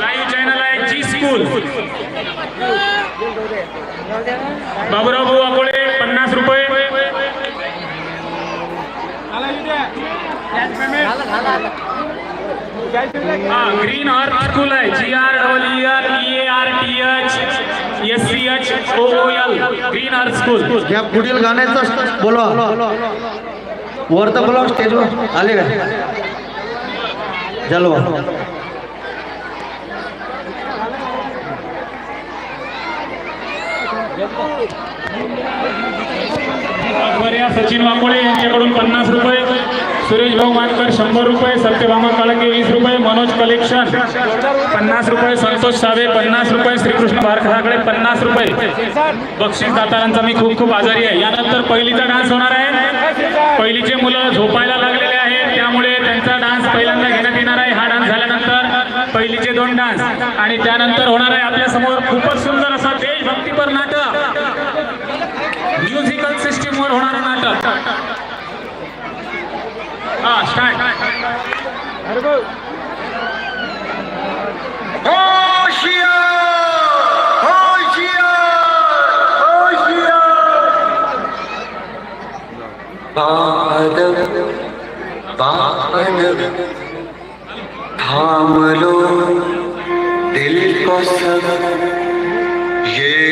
Live channel आहे जी school. Baburao भाऊ अकोळे पन्नास रुपये। हा ग्रीन अर्थ स्कूल आहे G R double E R E A R T H S C H O L green earth school. या पुढील गाण्याचं बोलवा वरतं बोलवा स्टेजवर आले का? जलवा या सचिन वाकोळे यांच्याकडून पन्नास रुपये सुरेश भाऊ मानकर शंभर रुपये सत्यभामा काळके वीस रुपये मनोज कलेक्शन पन्नास रुपये संतोष सावे पन्नास रुपये श्रीकृष्ण बारखाकडे पन्नास रुपये. बक्षीस दातारांचा मी खूप खूप आजारी आहे. यानंतर पहिलीचा डान्स होणार आहे. पहिलीचे मुलं झोपायला लागलेले आहेत. त्यामुळे त्यांचा डान्स पहिल्यांदा घेण्यात येणार आहे. हा डान्स झाल्यानंतर पहिलीचे दोन डान्स. आणि त्यानंतर होणार आहे आपल्यासमोर खूपच सुंदर असा देशभक्तीपर नाटक म्युझिकल सिस्टीमवर होणारं नाटक हा स्टार्ट बादल बादल थाम लो दिल को सब ये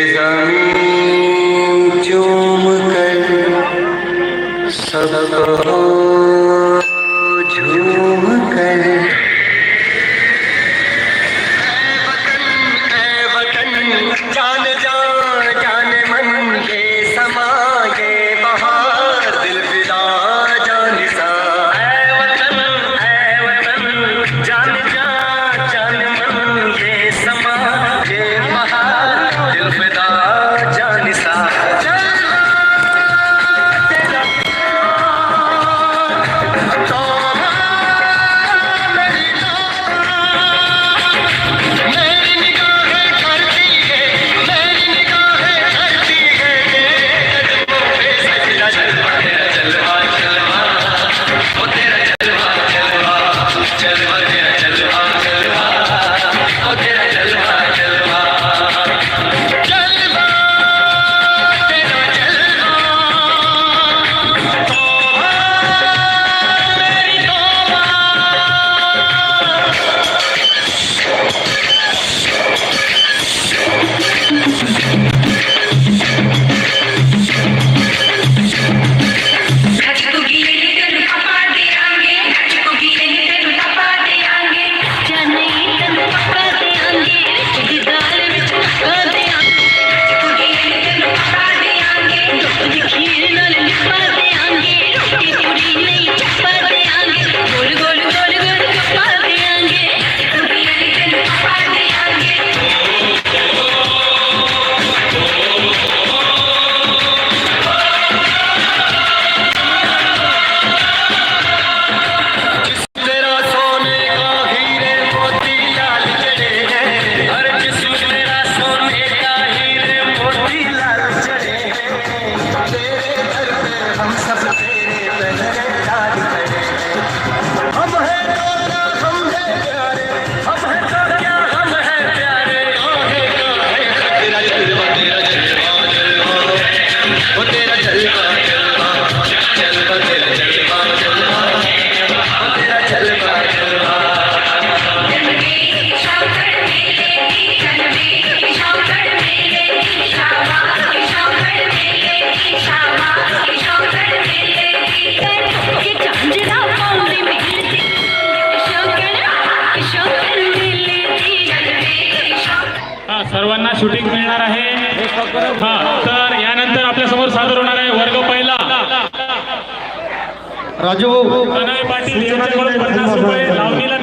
सर्वांना शूटिंग मिळणार आहे. हा तर यानंतर आपल्यासमोर सादर होणार आहे वर्ग पहिला. राजू पाटील यांच्याकडून पन्नास रुपये लावणीला